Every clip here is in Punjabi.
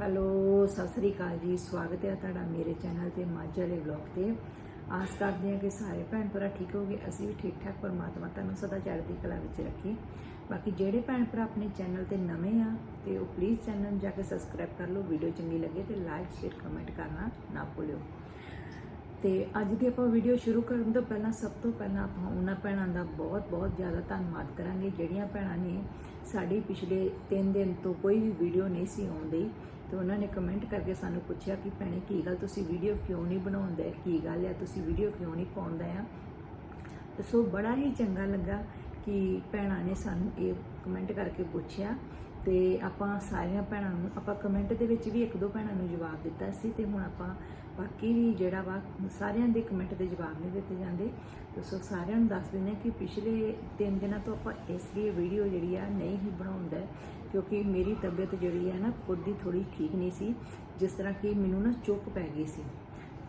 ਹੈਲੋ, ਸਤਿ ਸ੍ਰੀ ਅਕਾਲ ਜੀ। ਸਵਾਗਤ ਹੈ ਤੁਹਾਡਾ ਮੇਰੇ ਚੈਨਲ ਤੇ ਮਾਝਾ ਵਾਲੇ ਵਲੌਗ ਤੇ। ਆਸ ਕਰਦੇ ਹਾਂ ਕਿ ਸਾਰੇ ਭੈਣ ਭਰਾ ਠੀਕ ਹੋਗੇ ਅਸੀਂ ਵੀ ਠੀਕ ਠਾਕ ਪਰਮਾਤਮਾ ਤੁਹਾਨੂੰ ਸਦਾ ਚੜ੍ਹਦੀ ਕਲਾ ਵਿੱਚ ਰੱਖੇ। ਬਾਕੀ ਜਿਹੜੇ ਭੈਣ ਭਰਾ ਆਪਣੇ ਚੈਨਲ ਤੇ ਨਵੇਂ ਆ, ਤੇ ਉਹ ਪਲੀਜ਼ ਚੈਨਲ ਨੂੰ ਜਾ ਕੇ ਸਬਸਕ੍ਰਾਈਬ ਕਰ ਲਓ। ਵੀਡੀਓ ਚੰਗੀ ਲੱਗੇ ਤੇ ਲਾਈਕ ਸ਼ੇਅਰ ਕਮੈਂਟ ਕਰਨਾ ਨਾ ਭੁੱਲਿਓ। ਤੇ ਅੱਜ ਦੀ ਆਪਾਂ ਵੀਡੀਓ ਸ਼ੁਰੂ ਕਰਨ ਤੋਂ ਪਹਿਲਾਂ, ਸਭ ਤੋਂ ਪਹਿਲਾਂ ਆਪਾਂ ਉਹਨਾਂ ਭੈਣਾਂ ਦਾ ਬਹੁਤ ਬਹੁਤ ਜ਼ਿਆਦਾ ਧੰਨਵਾਦ ਕਰਾਂਗੇ। ਜਿਹੜੀਆਂ ਭੈਣਾਂ ਨੇ ਸਾਡੀ ਪਿਛਲੇ 3 ਦਿਨ ਤੋਂ ਕੋਈ ਵੀ ਵੀਡੀਓ ਨਹੀਂ ਸੀ ਆਉਂਦੀ। ਤੇ ਉਹਨਾਂ ਨੇ ਕਮੈਂਟ ਕਰਕੇ ਸਾਨੂੰ ਪੁੱਛਿਆ ਕਿ ਭੈਣੇ ਕੀ ਗੱਲ ਤੁਸੀਂ ਵੀਡੀਓ ਕਿਉਂ ਨਹੀਂ ਬਣਾਉਂਦੇ? ਕੀ ਗੱਲ ਹੈ ਤੁਸੀਂ ਵੀਡੀਓ ਕਿਉਂ ਨਹੀਂ ਪਾਉਂਦੇ ਆ? ਤੇ ਸੋ ਬੜਾ ਹੀ ਚੰਗਾ ਲੱਗਾ ਕਿ ਭੈਣਾਂ ਨੇ ਸਾਨੂੰ ਇਹ ਕਮੈਂਟ ਕਰਕੇ ਪੁੱਛਿਆ ਤੇ ਆਪਾਂ ਸਾਰੀਆਂ ਭੈਣਾਂ ਨੂੰ, ਆਪਾਂ ਕਮੈਂਟ ਦੇ ਵਿੱਚ ਵੀ ਇੱਕ ਦੋ ਭੈਣਾਂ ਨੂੰ ਜਵਾਬ ਦਿੱਤਾ ਸੀ ਤੇ ਹੁਣ ਆਪਾਂ ਬਾਕੀ ਵੀ ਜਿਹੜਾ ਵਾ, ਸਾਰਿਆਂ ਦੇ ਕਮੈਂਟ ਦੇ ਜਵਾਬ ਨਹੀਂ ਦਿੱਤੇ ਜਾਂਦੇ। ਤੇ ਸੋ ਸਾਰਿਆਂ ਨੂੰ ਦੱਸ ਦਿੰਦੇ ਹਾਂ ਕਿ ਪਿਛਲੇ 3 ਦਿਨਾਂ ਤੋਂ ਆਪਾਂ ਇਸ ਲਈ ਵੀਡੀਓ ਜਿਹੜੀ ਆ ਨਹੀਂ ਹੀ ਬਣਾਉਂਦਾ। ਕਿਉਂਕਿ ਮੇਰੀ ਤਬੀਅਤ ਜਿਹੜੀ ਹੈ ਨਾ, ਖੁਦ ਦੀ ਥੋੜੀ ਠੀਕ ਨਹੀਂ ਸੀ। ਜਿਸ ਤਰ੍ਹਾਂ ਕਿ ਮੈਨੂੰ ਨਾ ਚੁੱਕ ਪੈ ਗਈ ਸੀ।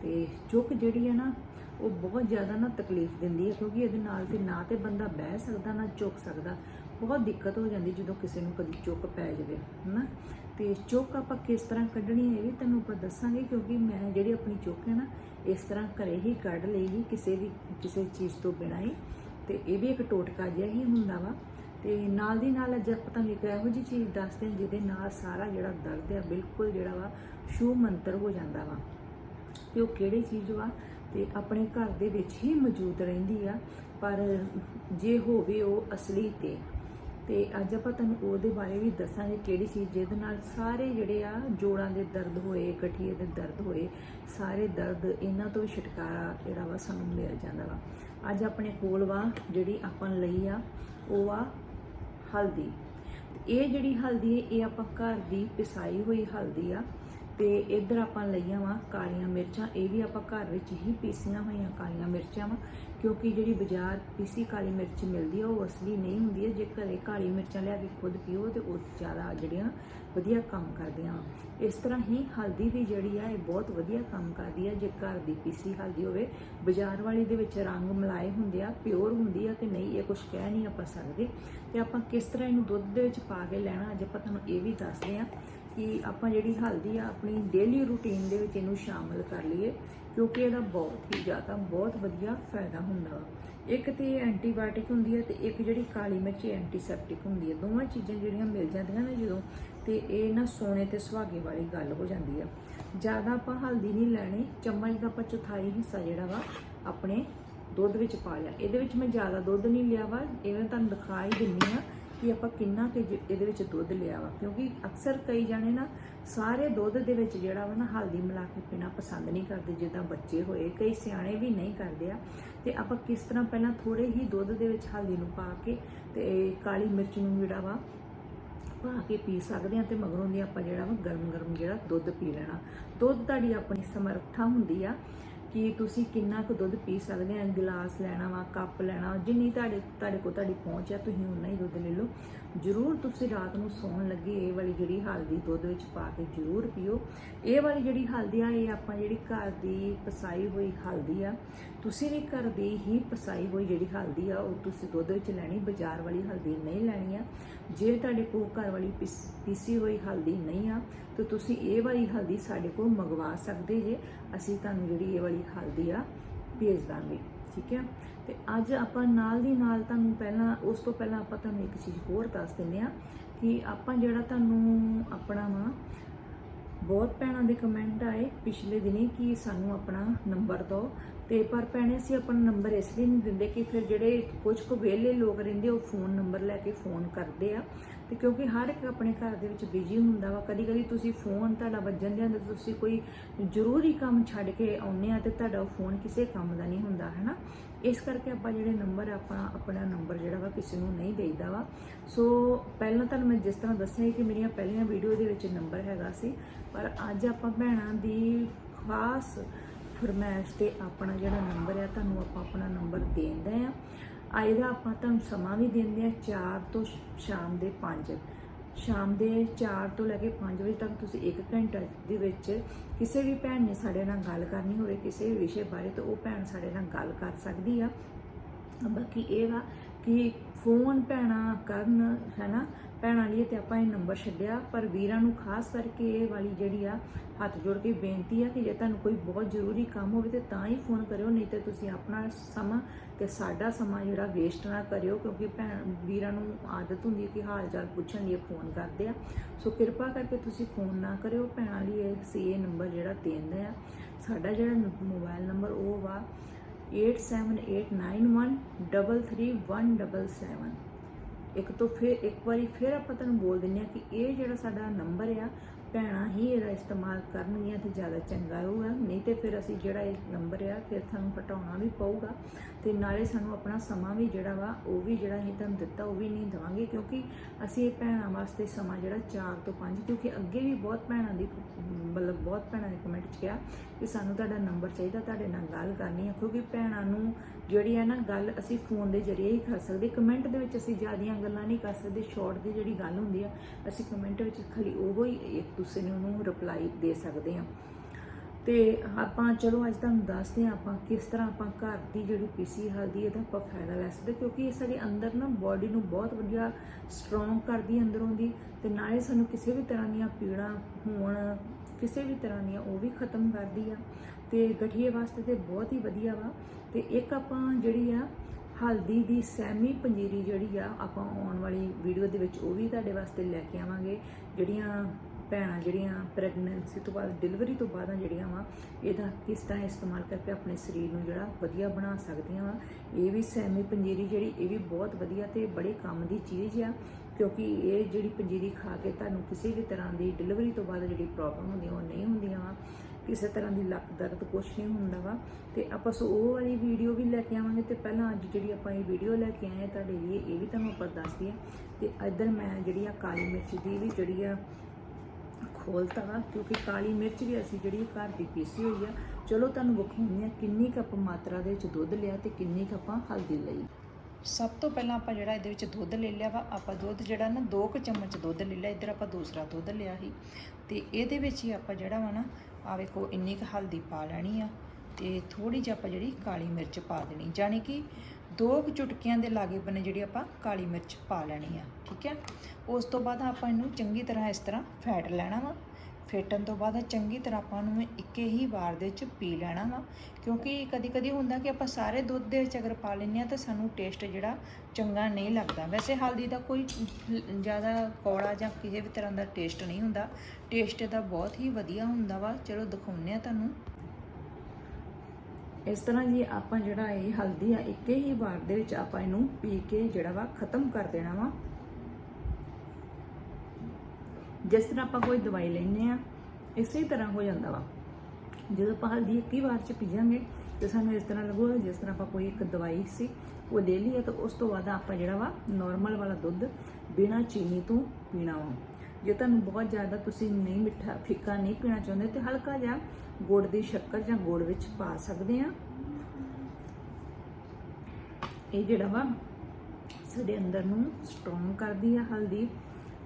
ਤੇ ਚੁੱਕ ਜਿਹੜੀ ਹੈ ਨਾ, ਉਹ ਬਹੁਤ ਜ਼ਿਆਦਾ ਨਾ ਤਕਲੀਫ ਦਿੰਦੀ ਹੈ, ਕਿਉਂਕਿ ਇਹਦੇ ਨਾਲ ਤੇ ਨਾ ਤੇ ਬੰਦਾ ਬਹਿ ਸਕਦਾ, ਨਾ ਚੁੱਕ ਸਕਦਾ। ਬਹੁਤ ਦਿੱਕਤ ਹੋ ਜਾਂਦੀ ਜਦੋਂ ਕਿਸੇ ਨੂੰ ਕਦੀ ਚੁੱਕ ਪੈ ਜਾਵੇ, ਹਨਾ? ਤੇ ਚੁੱਕ ਆਪਾਂ ਕਿਸ ਤਰ੍ਹਾਂ ਕੱਢਣੀ ਹੈ, ਇਹ ਵੀ ਤੁਹਾਨੂੰ ਆਪਾਂ ਦੱਸਾਂਗੇ, ਕਿਉਂਕਿ ਮੈਂ ਜਿਹੜੀ ਆਪਣੀ ਚੁੱਕ ਹੈ ਨਾ, ਇਸ ਤਰ੍ਹਾਂ ਘਰੇ ਹੀ ਕੱਢ ਲਈ ਹੀ ਕਿਸੇ ਵੀ, ਕਿਸੇ ਚੀਜ਼ ਤੋਂ ਬਿਨਾਂ ਹੀ। ਤੇ ਇਹ ਵੀ ਇੱਕ ਟੋਟਕਾ ਜਿਹਾ ਹੀ ਹੁੰਦਾ ਵਾ। ਤੇ ਨਾਲ ਦੀ ਨਾਲ ਅੱਜ ਆਪਾਂ ਤੁਹਾਨੂੰ ਇੱਕ ਇਹੋ ਜਿਹੀ ਚੀਜ਼ ਦੱਸਦੇ ਹਾਂ ਜਿਹਦੇ ਨਾਲ ਸਾਰਾ ਜਿਹੜਾ ਦਰਦ ਆ ਬਿਲਕੁਲ ਜਿਹੜਾ ਵਾ ਸ਼ੂ ਮੰਤਰ ਹੋ ਜਾਂਦਾ ਵਾ। ਤੇ ਉਹ ਕਿਹੜੀ ਚੀਜ਼ ਵਾ? ਤੇ ਆਪਣੇ ਘਰ ਦੇ ਵਿੱਚ ਹੀ ਮੌਜੂਦ ਰਹਿੰਦੀ ਆ, ਪਰ ਜੇ ਹੋਵੇ ਉਹ ਅਸਲੀ ਤੇ। ਤੇ ਅੱਜ ਆਪਾਂ ਤੁਹਾਨੂੰ ਉਹਦੇ ਬਾਰੇ ਵੀ ਦੱਸਾਂਗੇ ਕਿਹੜੀ ਚੀਜ਼ ਜਿਹਦੇ ਨਾਲ ਸਾਰੇ ਜਿਹੜੇ ਆ ਜੋੜਾਂ ਦੇ ਦਰਦ ਹੋਏ, ਗਠੀਏ ਦੇ ਦਰਦ ਹੋਏ, ਸਾਰੇ ਦਰਦ ਇਹਨਾਂ ਤੋਂ ਛੁਟਕਾਰਾ ਜਿਹੜਾ ਵਾ ਸਾਨੂੰ ਮਿਲ ਜਾਂਦਾ ਵਾ। ਅੱਜ ਆਪਣੇ ਕੋਲ ਵਾ ਜਿਹੜੀ ਆਪਾਂ ਲਈ ਆ, ਉਹ ਆ ਹਲਦੀ। ਇਹ ਜਿਹੜੀ ਹਲਦੀ ਹੈ ਇਹ ਆਪਾਂ ਘਰ ਦੀ ਪਿਸਾਈ ਹੋਈ ਹਲਦੀ ਆ ਤੇ ਇੱਧਰ ਆਪਾਂ ਲਈਆਂ ਵਾ ਕਾਲੀਆਂ ਮਿਰਚਾਂ। ਇਹ ਵੀ ਆਪਾਂ ਘਰ ਵਿੱਚ ਹੀ ਪੀਸੀਆਂ ਹੋਈਆਂ ਕਾਲੀਆਂ ਮਿਰਚਾਂ ਵਾ, ਕਿਉਂਕਿ ਜਿਹੜੀ ਬਾਜ਼ਾਰ ਪੀਸੀ ਕਾਲੀ ਮਿਰਚ ਮਿਲਦੀ ਆ, ਉਹ ਅਸਲੀ ਨਹੀਂ ਹੁੰਦੀ ਹੈ ਜੇ ਘਰੇ ਕਾਲੀ ਮਿਰਚਾਂ ਲਿਆ ਕੇ ਖੁਦ ਪੀਓ ਤੇ ਉਹ ਜ਼ਿਆਦਾ ਜਿਹੜੀਆਂ ਵਧੀਆ ਕੰਮ ਕਰਦੀਆਂ ਵਾ। ਇਸ ਤਰ੍ਹਾਂ ਹੀ ਹਲਦੀ ਵੀ ਜਿਹੜੀ ਆ, ਇਹ ਬਹੁਤ ਵਧੀਆ ਕੰਮ ਕਰਦੀ ਆ। ਜੇ ਘਰ ਦੀ ਪੀਸੀ ਹਲਦੀ ਹੋਵੇ, ਬਾਜ਼ਾਰ ਵਾਲੀ ਦੇ ਵਿੱਚ ਰੰਗ ਮਲਾਏ ਹੁੰਦੇ ਆ, ਪਿਓਰ ਹੁੰਦੀ ਆ ਕਿ ਨਹੀਂ, ਇਹ ਕੁਝ ਕਹਿ ਨਹੀਂ ਆਪਾਂ ਸਕਦੇ। ਤੇ ਆਪਾਂ ਕਿਸ ਤਰ੍ਹਾਂ ਇਹਨੂੰ ਦੁੱਧ ਦੇ ਵਿੱਚ ਪਾ ਕੇ ਲੈਣਾ, ਅੱਜ ਆਪਾਂ ਤੁਹਾਨੂੰ ਇਹ ਵੀ ਦੱਸਦੇ ਆ। ਕਿ ਆਪਾਂ ਜਿਹੜੀ ਹਲਦੀ ਆ, ਆਪਣੀ ਡੇਲੀ ਰੂਟੀਨ ਦੇ ਵਿੱਚ ਇਹਨੂੰ ਸ਼ਾਮਲ ਕਰ ਲਈਏ, ਕਿਉਂਕਿ ਇਹਦਾ ਬਹੁਤ ਹੀ ਜ਼ਿਆਦਾ, ਬਹੁਤ ਵਧੀਆ ਫਾਇਦਾ ਹੁੰਦਾ ਵਾ। ਇੱਕ ਤੇ ਐਂਟੀਬਾਇਓਟਿਕ ਹੁੰਦੀ ਹੈ ਤੇ ਇੱਕ ਜਿਹੜੀ ਕਾਲੀ ਮਿਰਚ ਐਂਟੀਸੈਪਟਿਕ ਹੁੰਦੀ ਹੈ ਦੋਵਾਂ ਚੀਜ਼ਾਂ ਜਿਹੜੀਆਂ ਮਿਲ ਜਾਂਦੀਆਂ ਨੇ ਜਦੋਂ, ਤੇ ਇਹ ਨਾ ਸੋਨੇ ਤੇ ਸੁਹਾਗੇ ਵਾਲੀ ਗੱਲ ਹੋ ਜਾਂਦੀ ਆ। ਜ਼ਿਆਦਾ ਆਪਾਂ ਹਲਦੀ ਨਹੀਂ ਲੈਣੀ, ਚਮਚ ਦਾ ਆਪਾਂ ਚੌਥਾਈ ਹਿੱਸਾ ਜਿਹੜਾ ਵਾ, ਆਪਣੇ ਦੁੱਧ ਵਿੱਚ ਪਾ ਲਿਆ। ਇਹਦੇ ਵਿੱਚ ਮੈਂ ਜ਼ਿਆਦਾ ਦੁੱਧ ਨਹੀਂ ਲਿਆ ਵਾ, ਇਹ ਮੈਂ ਤੁਹਾਨੂੰ ਦਿਖਾ ਹੀ ਦਿੰਨੀ ਆ। ਕਿ ਆਪਾਂ ਕਿੰਨਾ ਕਿ ਇਹਦੇ ਵਿੱਚ ਦੁੱਧ ਲਿਆ ਵਾ। ਕਿਉਂਕਿ ਅਕਸਰ ਕਈ ਜਾਣੇ ਨਾ ਸਾਰੇ ਦੁੱਧ ਦੇ ਵਿੱਚ ਜਿਹੜਾ ਵਾ ਨਾ ਹਲਦੀ ਮਿਲਾ ਕੇ ਪੀਣਾ ਪਸੰਦ ਨਹੀਂ ਕਰਦੇ, ਜਿੱਦਾਂ ਬੱਚੇ ਹੋਏ, ਕਈ ਸਿਆਣੇ ਵੀ ਨਹੀਂ ਕਰਦੇ ਆ। ਤੇ ਆਪਾਂ ਕਿਸ ਤਰ੍ਹਾਂ ਪਹਿਲਾਂ ਥੋੜੇ ਹੀ ਦੁੱਧ ਦੇ ਵਿੱਚ ਹਲਦੀ ਨੂੰ ਪਾ ਕੇ ਤੇ ਕਾਲੀ ਮਿਰਚ ਨੂੰ ਜਿਹੜਾ ਵਾ ਪਾ ਕੇ ਪੀ ਸਕਦੇ ਆ ਤੇ ਮਗਰੋਂ ਦੀ ਆਪਾਂ ਜਿਹੜਾ ਵਾ ਗਰਮ ਗਰਮ ਜਿਹੜਾ ਦੁੱਧ ਪੀ ਲੈਣਾ। ਦੁੱਧ ਤੁਹਾਡੀ ਆਪਣੀ ਸਮਰੱਥਾ ਹੁੰਦੀ ਆ। ਕਿ ਤੁਸੀਂ ਕਿੰਨਾ ਕੁ ਦੁੱਧ ਪੀ ਸਕਦੇ ਆ, ਗਲਾਸ ਲੈਣਾ ਵਾ, ਕੱਪ ਲੈਣਾ ਜਿੰਨੀ ਤੁਹਾਡੇ ਤੁਹਾਡੇ ਕੋਲ ਤੁਹਾਡੀ ਪਹੁੰਚ ਆ, ਤੁਸੀਂ ਉਨਾ ਹੀ ਦੁੱਧ ਲੈ ਲਓ। ਜ਼ਰੂਰ ਤੁਸੀਂ ਰਾਤ ਨੂੰ ਸੌਣ ਲੱਗੇ, ਇਹ ਵਾਲੀ ਜਿਹੜੀ ਹਲਦੀ ਦੁੱਧ ਵਿੱਚ ਪਾ ਕੇ ਜ਼ਰੂਰ ਪੀਓ। ਇਹ ਵਾਲੀ ਜਿਹੜੀ ਹਲਦੀ ਆ, ਇਹ ਆਪਾਂ ਜਿਹੜੀ ਘਰ ਦੀ ਪਸਾਈ ਹੋਈ ਹਲਦੀ ਆ, ਤੁਸੀਂ ਵੀ ਘਰ ਦੀ ਹੀ ਪਸਾਈ ਹੋਈ ਜਿਹੜੀ ਹਲਦੀ ਆ, ਉਹ ਤੁਸੀਂ ਦੁੱਧ ਵਿੱਚ ਲੈਣੀ, ਬਾਜ਼ਾਰ ਵਾਲੀ ਹਲਦੀ ਨਹੀਂ ਲੈਣੀ ਆ। ਜੇ ਤੁਹਾਡੇ ਕੋਲ ਘਰ ਵਾਲੀ ਪੀਸ- ਪੀਸੀ ਹੋਈ ਹਲਦੀ ਨਹੀਂ ਆ ਤਾਂ ਤੁਸੀਂ ਇਹ ਵਾਲੀ ਹਲਦੀ ਸਾਡੇ ਕੋਲ ਮੰਗਵਾ ਸਕਦੇ ਜੇ। ਅਸੀਂ ਤੁਹਾਨੂੰ ਜਿਹੜੀ ਇਹ ਵਾਲੀ ਹਲਦੀ ਆ ਭੇਜ ਦਾਂਗੇ, ਠੀਕ ਹੈ? ਤੇ ਅੱਜ ਆਪਾਂ ਨਾਲ ਦੀ ਨਾਲ ਤੁਹਾਨੂੰ ਪਹਿਲਾਂ, ਉਸ ਤੋਂ ਪਹਿਲਾਂ ਆਪਾਂ ਤੁਹਾਨੂੰ ਇੱਕ ਚੀਜ਼ ਹੋਰ ਦੱਸ ਦਿੰਦੇ ਆ ਕਿ ਆਪਾਂ ਜਿਹੜਾ ਤੁਹਾਨੂੰ ਆਪਣਾ ਵਾ, ਬਹੁਤ ਭੈਣਾਂ ਦੇ ਕਮੈਂਟ ਆਏ ਪਿਛਲੇ ਦਿਨੀ ਕਿ ਸਾਨੂੰ ਆਪਣਾ ਨੰਬਰ ਦਿਓ। ਤੇ ਪਰ ਭੈਣੇ, ਅਸੀਂ ਆਪਣਾ ਨੰਬਰ ਇਸ ਲਈ ਨਹੀਂ ਦਿੰਦੇ ਕਿ ਫਿਰ ਜਿਹੜੇ ਕੁਝ ਕੁ ਵਿਹਲੇ ਲੋਕ ਰਹਿੰਦੇ ਉਹ ਫੋਨ ਨੰਬਰ ਲੈ ਕੇ ਫੋਨ ਕਰਦੇ ਆ। ਤੇ ਕਿਉਂਕਿ ਹਰ ਇੱਕ ਆਪਣੇ ਘਰ ਦੇ ਵਿੱਚ ਬਿਜ਼ੀ ਹੁੰਦਾ ਵਾ ਕਦੀ ਕਦੀ ਤੁਸੀਂ ਫੋਨ ਤੁਹਾਡਾ ਵੱਜਣ ਦੇ ਅੰਦਰ ਤੁਸੀਂ ਕੋਈ ਜ਼ਰੂਰੀ ਕੰਮ ਛੱਡ ਕੇ ਆਉਂਦੇ ਆ ਤੇ ਤੁਹਾਡਾ ਉਹ ਫੋਨ ਕਿਸੇ ਕੰਮ ਦਾ ਨਹੀਂ ਹੁੰਦਾ ਹੈ ਨਾ ਇਸ ਕਰਕੇ ਆਪਾਂ ਜਿਹੜੇ ਨੰਬਰ ਆਪਾਂ ਆਪਣਾ ਨੰਬਰ ਜਿਹੜਾ ਵਾ ਕਿਸੇ ਨੂੰ ਨਹੀਂ ਦੇਈਦਾ ਵਾ। ਸੋ ਪਹਿਲਾਂ ਤੁਹਾਨੂੰ ਮੈਂ ਜਿਸ ਤਰ੍ਹਾਂ ਦੱਸਿਆ ਕਿ ਮੇਰੀਆਂ ਪਹਿਲੀਆਂ ਵੀਡੀਓ ਦੇ ਵਿੱਚ ਨੰਬਰ ਹੈਗਾ ਸੀ, ਪਰ ਅੱਜ ਆਪਾਂ ਭੈਣਾਂ ਦੀ ਖਾਸ ਫਰਮਾਇਸ਼ ਤੇ ਆਪਣਾ ਜਿਹੜਾ ਨੰਬਰ ਆ, ਤੁਹਾਨੂੰ ਆਪਾਂ ਆਪਣਾ ਨੰਬਰ ਦੇਂਦੇ ਆ। ਅੱਜ ਦਾ ਆਪਾਂ ਤੁਹਾਨੂੰ ਸਮਾਂ ਵੀ ਦਿੰਦੇ ਆ 4 ਤੋਂ ਸ਼ਾਮ ਦੇ 5 ਸ਼ਾਮ ਦੇ 4 ਤੋਂ ਲੈ ਕੇ 5 ਵਜੇ ਤੱਕ ਤੁਸੀਂ 1 ਘੰਟਾ ਦੇ ਵਿੱਚ ਕਿਸੇ ਵੀ ਭੈਣ ਨੇ ਸਾਡੇ ਨਾਲ ਗੱਲ ਕਰਨੀ ਹੋਵੇ, ਕਿਸੇ ਵੀ ਵਿਸ਼ੇ ਬਾਰੇ, ਤਾਂ ਉਹ ਭੈਣ ਸਾਡੇ ਨਾਲ ਗੱਲ ਕਰ ਸਕਦੀ ਆ। ਬਾਕੀ ਇਹ ਵਾ ਕਿ ਫੋਨ ਭੈਣਾ ਕਰਨ, ਹੈਨਾ ਭੈਣਾਂ ਲਈ ਤੇ ਆਪਾਂ ਇਹ ਨੰਬਰ ਛੱਡਿਆ, ਪਰ ਵੀਰਾਂ ਨੂੰ ਖਾਸ ਕਰਕੇ ਇਹ ਵਾਲੀ ਜਿਹੜੀ ਆ, ਹੱਥ ਜੋੜ ਕੇ ਬੇਨਤੀ ਆ ਕਿ ਜੇ ਤੁਹਾਨੂੰ ਕੋਈ ਬਹੁਤ ਜ਼ਰੂਰੀ ਕੰਮ ਹੋਵੇ ਤੇ ਤਾਂ ਹੀ ਫੋਨ ਕਰਿਓ, ਨਹੀਂ ਤੇ ਤੁਸੀਂ ਆਪਣਾ ਸਮਾਂ ਤੇ ਸਾਡਾ ਸਮਾਂ ਜਿਹੜਾ ਵੇਸਟ ਨਾ ਕਰਿਓ, ਕਿਉਂਕਿ ਭੈਣ ਵੀਰਾਂ ਨੂੰ ਆਦਤ ਹੁੰਦੀ ਹੈ ਕਿ ਹਾਲ ਚਾਲ ਪੁੱਛਣ ਲਈ ਫੋਨ ਕਰਦੇ ਆ। ਸੋ ਕਿਰਪਾ ਕਰਕੇ ਤੁਸੀਂ ਫੋਨ ਨਾ ਕਰਿਓ, ਭੈਣਾਂ ਲਈ ਇਹ ਸੀ ਇਹ ਨੰਬਰ ਜਿਹੜਾ ਦੇਂਦਾ ਆ। ਸਾਡਾ ਜਿਹੜਾ ਮੋਬਾਈਲ ਨੰਬਰ ਉਹ ਵਾ 8789133177 ਇੱਕ ਤੋਂ ਫਿਰ ਇੱਕ ਵਾਰੀ ਫਿਰ ਆਪਾਂ ਤੁਹਾਨੂੰ ਬੋਲ ਦਿੰਨੇ ਆ ਕਿ ਇਹ ਜਿਹੜਾ ਸਾਡਾ ਨੰਬਰ ਆ, ਭੈਣਾਂ ਹੀ ਇਹਦਾ ਇਸਤੇਮਾਲ ਕਰਨਗੀਆਂ ਤੇ ਜ਼ਿਆਦਾ ਚੰਗਾ ਰਹੂਗਾ। ਨਹੀਂ ਤੇ ਫਿਰ ਅਸੀਂ ਜਿਹੜਾ ਇਹ ਨੰਬਰ ਆ, ਫਿਰ ਤੁਹਾਨੂੰ ਹਟਾਉਣਾ ਵੀ ਪਊਗਾ। ਤੇ ਨਾਲੇ ਸਾਨੂੰ ਆਪਣਾ ਸਮਾਂ ਵੀ ਜਿਹੜਾ ਵਾ, ਉਹ ਵੀ ਜਿਹੜਾ ਅਸੀਂ ਤੁਹਾਨੂੰ ਦਿੱਤਾ, ਉਹ ਵੀ ਨਹੀਂ ਦੇਵਾਂਗੇ ਕਿਉਂਕਿ ਅਸੀਂ ਇਹ ਭੈਣਾਂ ਵਾਸਤੇ ਸਮਾਂ ਜਿਹੜਾ 4 ਤੋਂ 5 ਕਿਉਂਕਿ ਅੱਗੇ ਵੀ ਬਹੁਤ ਭੈਣਾਂ ਦੀ, ਮਤਲਬ ਬਹੁਤ ਭੈਣਾਂ ਨੇ ਕਮੈਂਟ 'ਚ ਕਿਹਾ ਕਿ ਸਾਨੂੰ ਤੁਹਾਡਾ ਨੰਬਰ ਚਾਹੀਦਾ, ਤੁਹਾਡੇ ਨਾਲ ਗੱਲ ਕਰਨੀ ਹੈ ਕਿਉਂਕਿ ਭੈਣਾਂ ਨੂੰ ਜਿਹੜੀ ਹੈ ਨਾ ਗੱਲ ਅਸੀਂ ਫੋਨ ਦੇ ਜ਼ਰੀਏ ਹੀ ਕਰ ਸਕਦੇ ਕਮੈਂਟ ਦੇ ਵਿੱਚ ਅਸੀਂ ਜ਼ਿਆਦੀਆਂ ਗੱਲਾਂ ਨਹੀਂ ਕਰ ਸਕਦੇ ਸ਼ਾਰਟ ਦੀ ਜਿਹੜੀ ਗੱਲ ਹੁੰਦੀ ਆ, ਅਸੀਂ ਕਮੈਂਟ ਵਿੱਚ ਖਾਲੀ ਉਹੋ ਹੀ ਇੱਕ ਦੂਸਰੇ ਨੂੰ ਉਹਨੂੰ ਰਿਪਲਾਈ ਦੇ ਸਕਦੇ ਹਾਂ। ਤੇ ਆਪਾਂ ਚਲੋ ਅੱਜ ਤੁਹਾਨੂੰ ਦੱਸਦੇ ਹਾਂ ਆਪਾਂ ਕਿਸ ਤਰ੍ਹਾਂ ਆਪਾਂ ਘਰ ਦੀ ਜਿਹੜੀ ਪੀਸੀ ਹਲਦੀ ਇਹਦਾ ਆਪਾਂ ਫਾਇਦਾ ਲੈ ਸਕਦੇ ਕਿਉਂਕਿ ਇਹ ਸਾਡੇ ਅੰਦਰ ਨਾ ਬਾਡੀ ਨੂੰ ਬਹੁਤ ਵਧੀਆ ਸਟਰੋਂਗ ਕਰਦੀ ਅੰਦਰੋਂ ਦੀ, ਤੇ ਨਾਲੇ ਸਾਨੂੰ ਕਿਸੇ ਵੀ ਤਰ੍ਹਾਂ ਦੀਆਂ ਪੀੜਾਂ, ਹੋਣ, ਕਿਸੇ ਵੀ ਤਰ੍ਹਾਂ ਦੀਆਂ ਉਹ ਵੀ ਖਤਮ ਕਰਦੀ ਆ। ਤੇ ਗਠੀਏ ਵਾਸਤੇ ਤੇ ਬਹੁਤ ਹੀ ਵਧੀਆ ਵਾ। ਤੇ ਇੱਕ ਆਪਾਂ ਜਿਹੜੀ ਆ, ਹਲਦੀ ਦੀ ਸੈਮੀ ਪੰਜੀਰੀ ਜਿਹੜੀ ਆ, ਆਪਾਂ ਆਉਣ ਵਾਲੀ ਵੀਡੀਓ ਦੇ ਵਿੱਚ ਉਹ ਵੀ ਤੁਹਾਡੇ ਵਾਸਤੇ ਲੈ ਕੇ ਆਵਾਂਗੇ। ਜਿਹੜੀਆਂ ਭੈਣਾਂ ਜਿਹੜੀਆਂ ਪ੍ਰੈਗਨੈਂਸੀ ਤੋਂ ਬਾਅਦ ਡਿਲੀਵਰੀ ਤੋਂ ਬਾਅਦ ਜਿਹੜੀਆਂ ਵਾ, ਇਹਦਾ ਕਿਸ ਤਰ੍ਹਾਂ ਇਸਤੇਮਾਲ ਕਰਕੇ ਆਪਣੇ ਸਰੀਰ ਨੂੰ ਜਿਹੜਾ ਵਧੀਆ ਬਣਾ ਸਕਦੀਆਂ ਵਾ। ਇਹ ਵੀ ਸੈਮੀ ਪੰਜੀਰੀ ਜਿਹੜੀ, ਇਹ ਵੀ ਬਹੁਤ ਵਧੀਆ ਤੇ ਬੜੇ ਕੰਮ ਦੀ ਚੀਜ਼ ਆ, ਕਿਉਂਕਿ ਇਹ ਜਿਹੜੀ ਪੰਜੀਰੀ ਖਾ ਕੇ ਤੁਹਾਨੂੰ ਕਿਸੇ ਵੀ ਤਰ੍ਹਾਂ ਦੀ ਡਿਲੀਵਰੀ ਤੋਂ ਬਾਅਦ ਜਿਹੜੀ ਪ੍ਰੋਬਲਮ ਹੁੰਦੀ ਉਹ ਨਹੀਂ ਹੁੰਦੀਆਂ ਵਾ। ਕਿਸੇ ਤਰ੍ਹਾਂ ਦੀ ਲੱਕ ਦਰਦ ਕੁਛ ਨਹੀਂ ਹੁੰਦਾ ਵਾ। ਤੇ ਆਪਾਂ ਸੋ ਉਹ ਵਾਲੀ ਵੀਡੀਓ ਵੀ ਲੈ ਕੇ ਆਵਾਂਗੇ ਤੇ ਪਹਿਲਾਂ ਅੱਜ ਜਿਹੜੀ ਆਪਾਂ ਇਹ ਵੀਡੀਓ ਲੈ ਕੇ ਆਏ ਆ ਤੁਹਾਡੇ ਲਈ, ਇਹ ਵੀ ਤੁਹਾਨੂੰ ਆਪਾਂ ਦੱਸਦੀ ਆ। ਤੇ ਇੱਧਰ ਮੈਂ ਜਿਹੜੀ ਆ ਕਾਲੀ ਮਿਰਚ ਦੀ ਵੀ ਜਿਹੜੀ ਆ ਖੋਲਤਾ ਵਾ, ਕਿਉਂਕਿ ਕਾਲੀ ਮਿਰਚ ਵੀ ਅਸੀਂ ਜਿਹੜੀ ਘਰ ਦੀ ਪੀਸੀ ਹੋਈ ਆ। ਚਲੋ ਤੁਹਾਨੂੰ ਵਿਖਾਉਂਦੇ ਆ ਕਿੰਨੀ ਕੁ ਮਾਤਰਾ ਦੇ ਵਿੱਚ ਦੁੱਧ ਲਿਆ ਤੇ ਕਿੰਨੀ ਕੁ ਆਪਾਂ ਹਲਦੀ ਲਈ। ਸਭ ਤੋਂ ਪਹਿਲਾਂ ਆਪਾਂ ਜਿਹੜਾ ਇਹਦੇ ਵਿੱਚ ਦੁੱਧ ਲੈ ਲਿਆ ਵਾ, ਆਪਾਂ ਦੁੱਧ ਜਿਹੜਾ ਨਾ 2 ਕੁ ਚਮਚ ਦੁੱਧ ਲੈ ਲਿਆ, ਇੱਧਰ ਆਪਾਂ ਦੂਸਰਾ ਦੁੱਧ ਲਿਆ ਸੀ। ਤੇ ਇਹਦੇ ਵਿੱਚ ਹੀ ਆਪਾਂ ਜਿਹੜਾ ਵਾ ਨਾ ਆ ਵੇਖੋ, ਇੰਨੀ ਕੁ ਹਲਦੀ ਪਾ ਲੈਣੀ ਆ ਤੇ ਥੋੜੀ ਜਿਹੀ ਆਪਾਂ ਜਿਹੜੀ ਕਾਲੀ ਮਿਰਚ ਪਾ ਦੇਣੀ। ਜਾਨੀ ਕਿ ਦੋ ਕੁ ਚੁਟਕੀਆਂ ਦੇ ਲਾਗੇ ਬੰਨੇ ਜਿਹੜੀ ਆਪਾਂ ਕਾਲੀ ਮਿਰਚ ਪਾ ਲੈਣੀ ਆ, ਠੀਕ ਹੈ? ਉਸ ਤੋਂ ਬਾਅਦ ਆਪਾਂ ਇਹਨੂੰ ਚੰਗੀ ਤਰ੍ਹਾਂ ਇਸ ਤਰ੍ਹਾਂ ਫੈਟ ਲੈਣਾ ਵਾ। ਫੇਟਣ ਤੋਂ ਬਾਅਦ ਚੰਗੀ ਤਰ੍ਹਾਂ ਆਪਾਂ ਨੂੰ ਇੱਕੇ ਹੀ ਵਾਰ ਦੇ ਵਿੱਚ ਪੀ ਲੈਣਾ ਵਾ। ਕਿਉਂਕਿ ਕਦੀ ਕਦੀ ਹੁੰਦਾ ਕਿ ਆਪਾਂ ਸਾਰੇ ਦੁੱਧ ਦੇ ਵਿੱਚ ਅਗਰ ਪਾ ਲੈਂਦੇ ਆ ਤਾਂ ਸਾਨੂੰ ਟੇਸਟ ਜਿਹੜਾ ਚੰਗਾ ਨਹੀਂ ਲੱਗਦਾ। ਵੈਸੇ ਹਲਦੀ ਦਾ ਕੋਈ ਜ਼ਿਆਦਾ ਕੌੜਾ ਜਾਂ ਕਿਸੇ ਵੀ ਤਰ੍ਹਾਂ ਦਾ ਟੇਸਟ ਨਹੀਂ ਹੁੰਦਾ। ਟੇਸਟ ਇਹਦਾ ਬਹੁਤ ਹੀ ਵਧੀਆ ਹੁੰਦਾ ਵਾ। ਚਲੋ ਦਿਖਾਉਂਦੇ ਆ ਤੁਹਾਨੂੰ। ਇਸ ਤਰ੍ਹਾਂ ਜੀ ਆਪਾਂ ਜਿਹੜਾ ਇਹ ਹਲਦੀ ਆ, ਇੱਕੇ ਹੀ ਵਾਰ ਦੇ ਵਿੱਚ ਆਪਾਂ ਇਹਨੂੰ ਪੀ ਕੇ ਜਿਹੜਾ ਵਾ ਖਤਮ ਕਰ ਦੇਣਾ ਵਾ। ਜਿਸ ਤਰ੍ਹਾਂ ਆਪਾਂ ਕੋਈ ਦਵਾਈ ਲੈਨੇ ਆ ਇਸੇ ਤਰ੍ਹਾਂ ਹੋ ਜਾਂਦਾ ਵਾ। ਜਦੋਂ ਆਪਾਂ ਹਲਦੀ ਇੱਕ ਹੀ ਵਾਰ ਚ ਪੀਜਾਂਗੇ ਤੇ ਸਾਨੂੰ ਇਸ ਤਰ੍ਹਾਂ ਲੱਗੂਗਾ, ਜਿਸ ਤਰ੍ਹਾਂ ਆਪਾਂ ਕੋਈ ਇੱਕ ਦਵਾਈ ਸੀ, ਉਹ ਲੈ ਲਈ ਤਾਂ ਉਸ ਤੋਂ ਬਾਅਦ ਆਪਾਂ ਜਿਹੜਾ ਵਾ ਨਾਰਮਲ ਵਾਲਾ ਦੁੱਧ ਬਿਨਾਂ ਚੀਨੀ ਤੋਂ ਪੀਣਾ ਵਾ। ਜੇ ਤੁਹਾਨੂੰ ਬਹੁਤ ਜ਼ਿਆਦਾ ਤੁਸੀਂ ਨਹੀਂ ਮਿੱਠਾ, ਫਿੱਕਾ ਨਹੀਂ ਪੀਣਾ ਚਾਹੁੰਦੇ, ਤੇ ਹਲਕਾ ਜਿਹਾ ਗੁੜ ਦੀ ਸ਼ੱਕਰ ਜਾਂ ਗੁੜ ਵਿੱਚ ਪਾ ਸਕਦੇ ਆ ਇਹ ਜਿਹੜਾ ਵਾ, ਸਾਡੇ ਅੰਦਰ ਨੂੰ ਸਟਰੋਂਗ ਕਰਦੀ ਆ ਹਲਦੀ।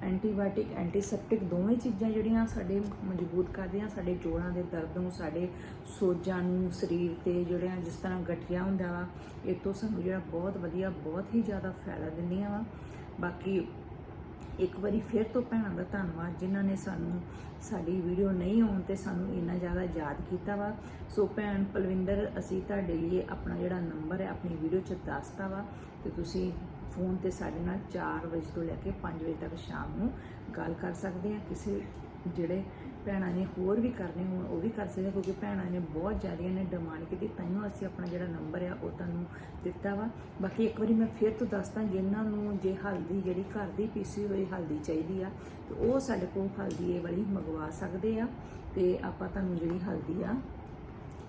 ਐਂਟੀਬਾਇਓਟਿਕ, ਐਂਟੀਸੈਪਟਿਕ ਦੋਵੇਂ ਚੀਜ਼ਾਂ ਜਿਹੜੀਆਂ ਸਾਡੇ ਮਜ਼ਬੂਤ ਕਰਦੀਆਂ, ਸਾਡੇ ਜੋੜਾਂ ਦੇ ਦਰਦ ਨੂੰ, ਸਾਡੇ ਸੋਜਾਂ ਨੂੰ, ਸਰੀਰ ਤੇ ਜਿਹੜਿਆਂ ਜਿਸ ਤਰ੍ਹਾਂ ਗਠੀਆ ਹੁੰਦਾ ਵਾ, ਇਹ ਤੋਂ ਸਾਨੂੰ ਜਿਹੜਾ ਬਹੁਤ ਵਧੀਆ, ਬਹੁਤ ਹੀ ਜ਼ਿਆਦਾ ਫਾਇਦਾ ਦਿੰਦੀਆਂ ਵਾ। ਬਾਕੀ ਇੱਕ ਵਾਰੀ ਫਿਰ ਤੋਂ ਭੈਣਾਂ ਦਾ ਧੰਨਵਾਦ, ਜਿਨ੍ਹਾਂ ਨੇ ਸਾਨੂੰ ਸਾਡੀ ਵੀਡੀਓ ਨਹੀਂ ਆਉਣ ਤੇ ਸਾਨੂੰ ਇੰਨਾ ਜ਼ਿਆਦਾ ਯਾਦ ਕੀਤਾ ਵਾ। ਸੋ ਭੈਣ ਪਲਵਿੰਦਰ, ਅਸੀਂ ਤੁਹਾਡੇ ਲਈ ਆਪਣਾ ਜਿਹੜਾ ਨੰਬਰ ਹੈ, ਆਪਣੀ ਵੀਡੀਓ 'ਚ ਦੱਸਤਾ ਵਾ, ਤੇ ਤੁਸੀਂ ਫੋਨ ਤੇ ਸਾਡੇ ਨਾਲ 4 ਵਜੇ ਤੋਂ ਲੈ ਕੇ 5 ਵਜੇ ਤੱਕ ਸ਼ਾਮ ਨੂੰ ਗੱਲ ਕਰ ਸਕਦੇ ਆ ਕਿਸੇ ਜਿਹੜੇ ਭੈਣਾਂ ਨੇ ਹੋਰ ਵੀ ਕਰਨੇ ਹੋਣ, ਉਹ ਵੀ ਕਰ ਸਕਦੇ ਕਿਉਂਕਿ ਭੈਣਾਂ ਨੇ ਬਹੁਤ ਜ਼ਿਆਦਾ ਨੇ ਡਿਮਾਂਡ ਕੀਤੀ। ਤਾਂ ਅਸੀਂ ਆਪਣਾ ਜਿਹੜਾ ਨੰਬਰ ਆ, ਉਹ ਤੁਹਾਨੂੰ ਦਿੱਤਾ ਵਾ। ਬਾਕੀ ਇੱਕ ਵਾਰੀ ਮੈਂ ਫਿਰ ਤੋਂ ਦੱਸਦਾ, ਜਿਨ੍ਹਾਂ ਨੂੰ ਜੇ ਹਲਦੀ ਜਿਹੜੀ ਘਰ ਦੀ ਪੀਸੀ ਹੋਈ ਹਲਦੀ ਚਾਹੀਦੀ ਆ, ਤੇ ਉਹ ਸਾਡੇ ਕੋਲ ਹਲਦੀ ਇਹ ਵਾਲੀ ਮੰਗਵਾ ਸਕਦੇ ਆ। ਤੇ ਆਪਾਂ ਤੁਹਾਨੂੰ ਜਿਹੜੀ ਹਲਦੀ ਆ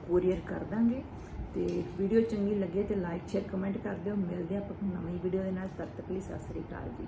ਕੋਰੀਅਰ ਕਰ ਦਾਂਗੇ। ਤੇ ਵੀਡੀਓ ਚੰਗੀ ਲੱਗੇ ਤੇ ਲਾਈਕ ਸ਼ੇਅਰ ਕਮੈਂਟ ਕਰ ਦਿਓ। ਮਿਲਦੇ ਆ ਆਪਾਂ ਨਵੀਂ ਵੀਡੀਓ ਦੇ ਨਾਲ। ਤਦ ਤੱਕ ਲਈ ਸਤਿ ਸ੍ਰੀ ਅਕਾਲ ਜੀ।